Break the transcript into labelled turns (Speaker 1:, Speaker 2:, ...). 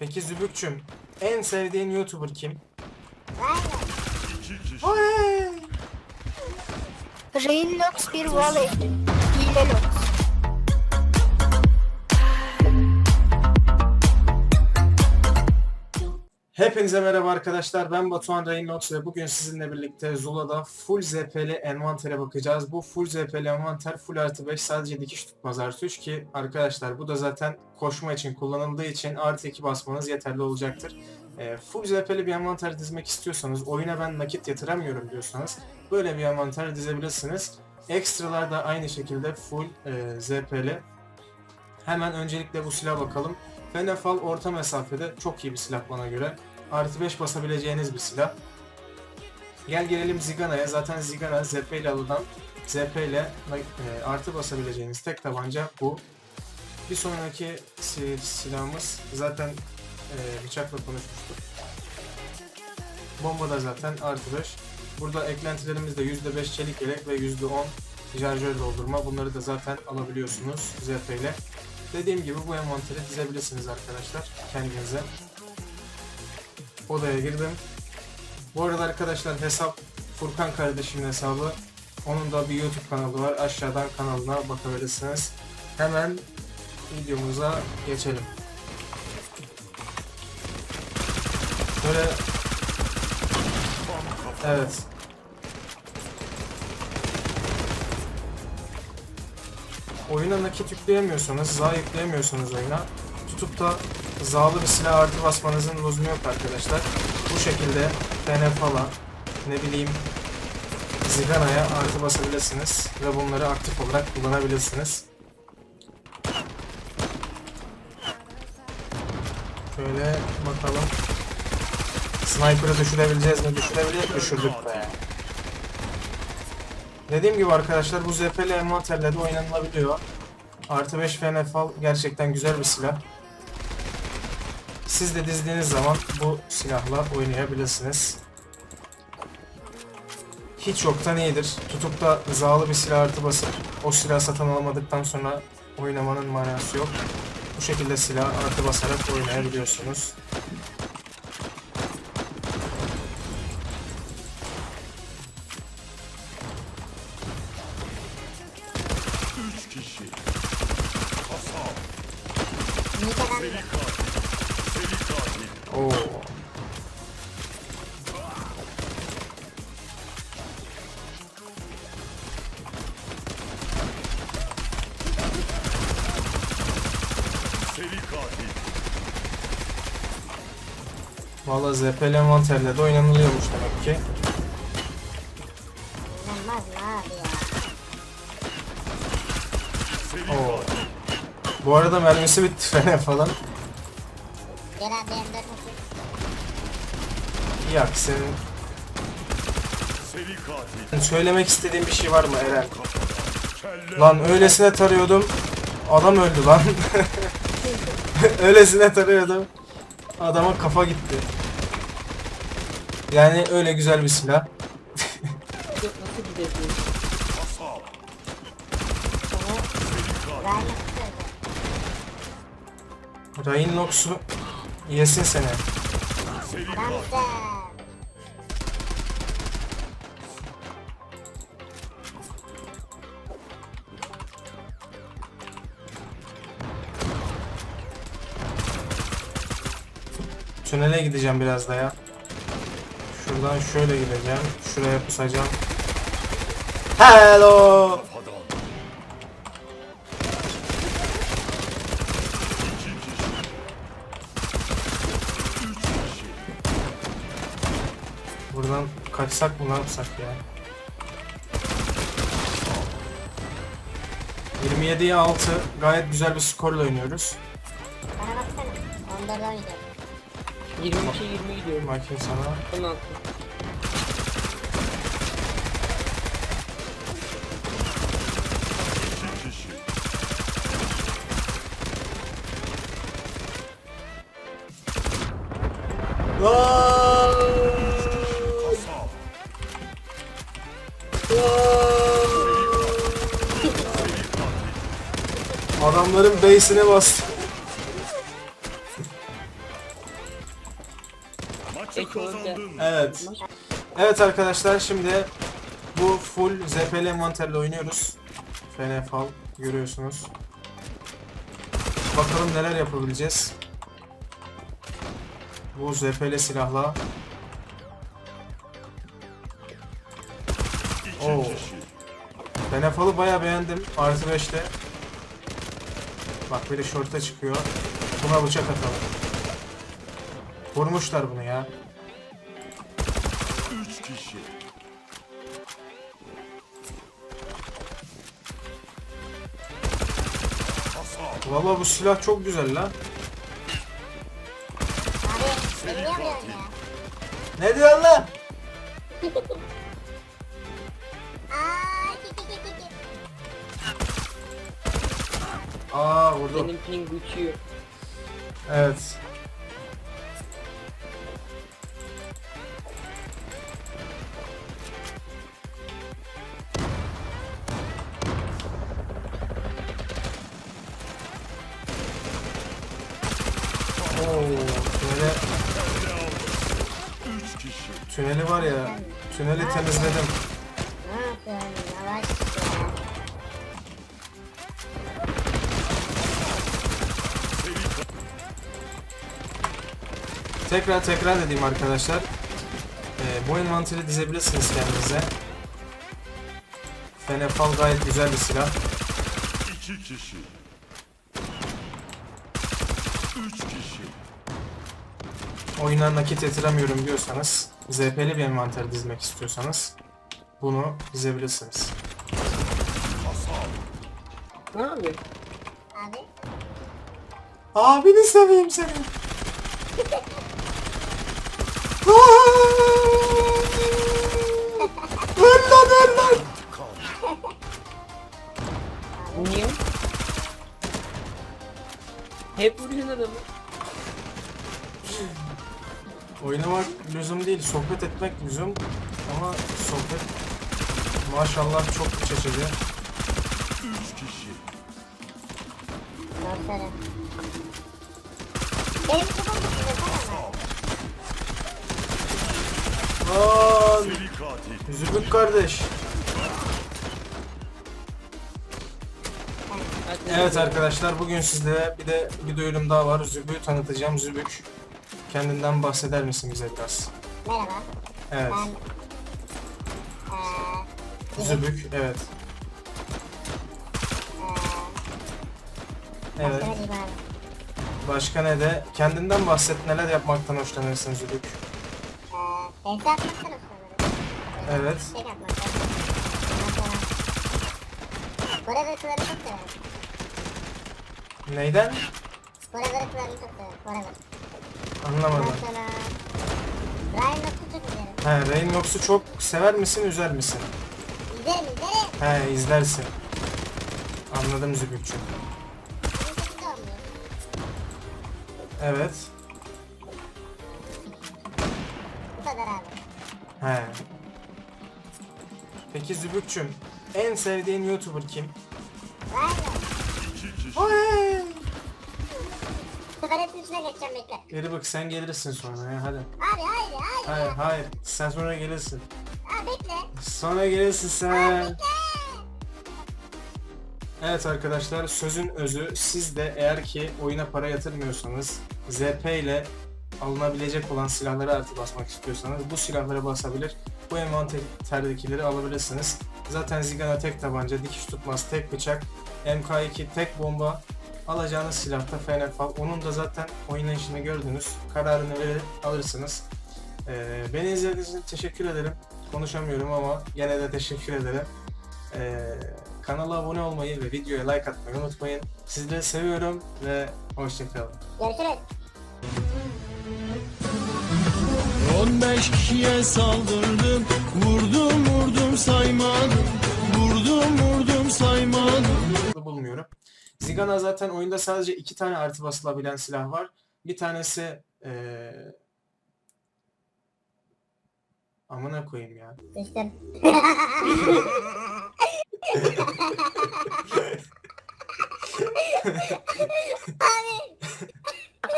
Speaker 1: Peki Zübükçüm, en sevdiğin YouTuber kim? Ay!
Speaker 2: Rainlox bir volley. Hile
Speaker 1: Hepinize merhaba arkadaşlar. Ben Batuhan Reynolds ve bugün sizinle birlikte Zula'da full ZP'li envantere bakacağız. Bu full ZP'li envanter full artı 5 sadece dikiş tutmaz artı 3 ki arkadaşlar bu da zaten koşma için kullanıldığı için artı 2 basmanız yeterli olacaktır. E, full ZP'li bir envanter dizmek istiyorsanız, oyuna ben nakit yatıramıyorum diyorsanız böyle bir envanter dizebilirsiniz. Ekstralar da aynı şekilde full e, ZP'li. Hemen öncelikle bu silah bakalım. Fenefal orta mesafede çok iyi bir silah bana göre. Artı 5 basabileceğiniz bir silah. Gel gelelim Zigana'ya. Zaten Zigana ZP ile alınan ZP ile e, artı basabileceğiniz tek tabanca bu. Bir sonraki si- silahımız zaten e, bıçakla konuşmuştuk. Bomba da zaten artı 5. Burada eklentilerimiz de %5 çelik yelek ve %10 şarjör doldurma. Bunları da zaten alabiliyorsunuz ZP ile. Dediğim gibi bu envanteri dizebilirsiniz arkadaşlar kendinize. Odaya girdim. Bu arada arkadaşlar hesap Furkan kardeşimin hesabı. Onun da bir YouTube kanalı var. Aşağıdan kanalına bakabilirsiniz. Hemen videomuza geçelim. Böyle Evet. oyuna nakit yükleyemiyorsanız, za yükleyemiyorsanız oyuna tutup da zalı bir silah artı basmanızın lüzumu yok arkadaşlar. Bu şekilde FN falan ne bileyim Zigana'ya artı basabilirsiniz ve bunları aktif olarak kullanabilirsiniz. Şöyle bakalım. Sniper'ı düşürebileceğiz mi? Düşürebilir. Düşürdük. Dediğim gibi arkadaşlar bu ZP'li envanterle de oynanılabiliyor. Artı 5 FNFL gerçekten güzel bir silah. Siz de dizdiğiniz zaman bu silahla oynayabilirsiniz. Hiç yoktan iyidir. Tutup da zalı bir silah artı basıp o silahı satın alamadıktan sonra oynamanın manası yok. Bu şekilde silah artı basarak oynayabiliyorsunuz. Valla ZP'li envanterle de oynanılıyormuş demek ki.
Speaker 2: inanılmaz abi ya.
Speaker 1: Oo. Bu arada mermisi bitti fene falan.
Speaker 2: Gel abi M4 nasıl?
Speaker 1: Yak senin
Speaker 3: Seri katil.
Speaker 1: söylemek istediğin bir şey var mı Eren?
Speaker 3: Kelle.
Speaker 1: Lan öylesine tarıyordum. Adam öldü lan. öylesine tarıyordum. Adama kafa gitti. Yani öyle güzel bir silah.
Speaker 4: Nasıl gidebilir?
Speaker 2: Ryan nasıl
Speaker 1: Rain Nox'u yesin seni.
Speaker 3: Seri katil.
Speaker 1: Tünele gideceğim biraz da ya. Şuradan şöyle gideceğim. Şuraya pusacağım. Hello. Buradan kaçsak mı ne yapsak ya? 27'ye 6 gayet güzel bir skorla oynuyoruz.
Speaker 2: Bana baksana. Onda da oynayacağım.
Speaker 4: 22 20 gidiyorum.
Speaker 1: Bakayım sana.
Speaker 4: 16.
Speaker 3: İki kişi. Kasap.
Speaker 1: Adamların base'ine bastı.
Speaker 3: Kazandın.
Speaker 1: Evet. Evet arkadaşlar şimdi bu full ZPL envanterle oynuyoruz. FNFL görüyorsunuz. Bakalım neler yapabileceğiz. Bu ZPL silahla. Oo.
Speaker 3: kişi.
Speaker 1: FNFL'ı bayağı beğendim. Artı 5'te. Bak biri şorta çıkıyor. Buna bıçak atalım. Vurmuşlar bunu ya.
Speaker 3: Üç kişi.
Speaker 1: Valla bu silah çok güzel lan. Ne diyorsun lan? Aa vurdu.
Speaker 4: Benim ping uçuyor.
Speaker 1: Evet. Tünele, tüneli var ya, tüneli temizledim. Tekrar tekrar edeyim arkadaşlar. Ee, bu envanteri dizebilirsiniz kendinize. Fenefal gayet güzel bir silah.
Speaker 3: İki kişi. Üç kişi.
Speaker 1: Oyuna nakit yatıramıyorum diyorsanız, ZP'li bir envanter dizmek istiyorsanız bunu dizebilirsiniz.
Speaker 4: Ne yapıyor?
Speaker 2: Abi.
Speaker 1: Abini seveyim seni. Öl lan öl lan.
Speaker 4: Niye? Hep vuruyorsun adamı.
Speaker 1: Oynamak lüzum değil, sohbet etmek lüzum. Ama sohbet maşallah çok.
Speaker 2: Doğru söyle. Benim.
Speaker 1: Lan
Speaker 3: katil.
Speaker 1: Zübük kardeş. Evet arkadaşlar bugün sizlere bir de bir duyurum daha var. Zübük'ü tanıtacağım. Zübük kendinden bahseder misin bize biraz?
Speaker 2: Merhaba.
Speaker 1: Evet.
Speaker 2: Ben... Eee...
Speaker 1: Zübük evet. Evet.
Speaker 2: Başka ne
Speaker 1: de kendinden bahset neler yapmaktan hoşlanırsın Zübük.
Speaker 2: Eee... Eşya atmaktan.
Speaker 1: Evet.
Speaker 2: Sonra... Forever Kıvar'ı çok severim.
Speaker 1: Neyden?
Speaker 2: Forever Kıvar'ı çok severim. Forever.
Speaker 1: Anlamadım.
Speaker 2: Ondan sonra... Ryan çok izlerim.
Speaker 1: He Rain Nox'u çok sever misin üzer misin?
Speaker 2: İzlerim izlerim.
Speaker 1: He izlersin. Anladım Zübükçü. Evet.
Speaker 2: Bu kadar abi.
Speaker 1: He. Peki Zübükçüm en sevdiğin YouTuber kim?
Speaker 2: Ryan İçine geçeceğim bekle.
Speaker 1: Geri bak sen gelirsin sonra ya hadi.
Speaker 2: Abi hayır hayır.
Speaker 1: Hayır hayır sen sonra gelirsin.
Speaker 2: Abi bekle.
Speaker 1: Sonra gelirsin sen.
Speaker 2: Bekle.
Speaker 1: Evet arkadaşlar sözün özü siz de eğer ki oyuna para yatırmıyorsanız ZP ile alınabilecek olan silahlara artı basmak istiyorsanız bu silahlara basabilir. Bu envanterdekileri alabilirsiniz. Zaten Zigana tek tabanca, dikiş tutmaz tek bıçak, MK2 tek bomba alacağınız silahta FNFAL. Onun da zaten oynayışını gördünüz. Kararını verir alırsınız. Ee, beni izlediğiniz için teşekkür ederim. Konuşamıyorum ama gene de teşekkür ederim. Ee, kanala abone olmayı ve videoya like atmayı unutmayın. Sizleri seviyorum ve hoşçakalın.
Speaker 2: Görüşürüz.
Speaker 5: 15 kişiye saldırdım Vurdum vurdum saymadım Vurdum vurdum saymadım
Speaker 1: bulmuyorum. Zigana zaten oyunda sadece iki tane artı basılabilen silah var. Bir tanesi ee... Amına koyayım ya.
Speaker 2: Düştüm. Abi